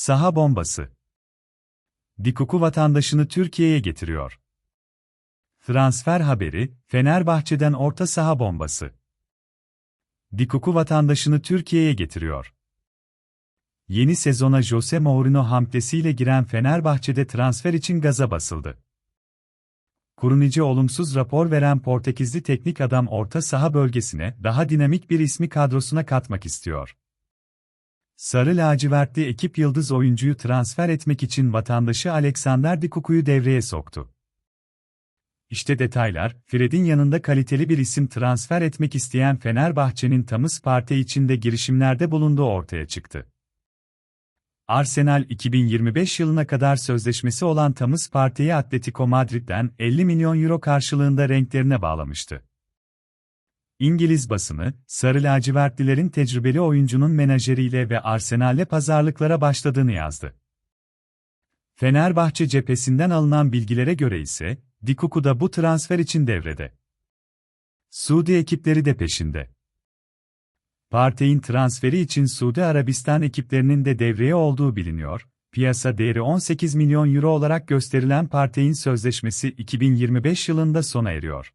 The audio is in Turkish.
Saha bombası. Dikuku vatandaşını Türkiye'ye getiriyor. Transfer haberi, Fenerbahçe'den orta saha bombası. Dikuku vatandaşını Türkiye'ye getiriyor. Yeni sezona Jose Mourinho hamlesiyle giren Fenerbahçe'de transfer için gaza basıldı. Kurunici olumsuz rapor veren Portekizli teknik adam orta saha bölgesine daha dinamik bir ismi kadrosuna katmak istiyor. Sarı lacivertli ekip yıldız oyuncuyu transfer etmek için vatandaşı Alexander Dikuku'yu devreye soktu. İşte detaylar, Fred'in yanında kaliteli bir isim transfer etmek isteyen Fenerbahçe'nin Tamız Parti içinde girişimlerde bulunduğu ortaya çıktı. Arsenal 2025 yılına kadar sözleşmesi olan Tamız Parti'yi Atletico Madrid'den 50 milyon euro karşılığında renklerine bağlamıştı. İngiliz basını, Sarı lacivertlilerin tecrübeli oyuncunun menajeriyle ve Arsenal'le pazarlıklara başladığını yazdı. Fenerbahçe cephesinden alınan bilgilere göre ise, Dikuku da bu transfer için devrede. Suudi ekipleri de peşinde. Partey'in transferi için Suudi Arabistan ekiplerinin de devreye olduğu biliniyor. Piyasa değeri 18 milyon euro olarak gösterilen Partey'in sözleşmesi 2025 yılında sona eriyor.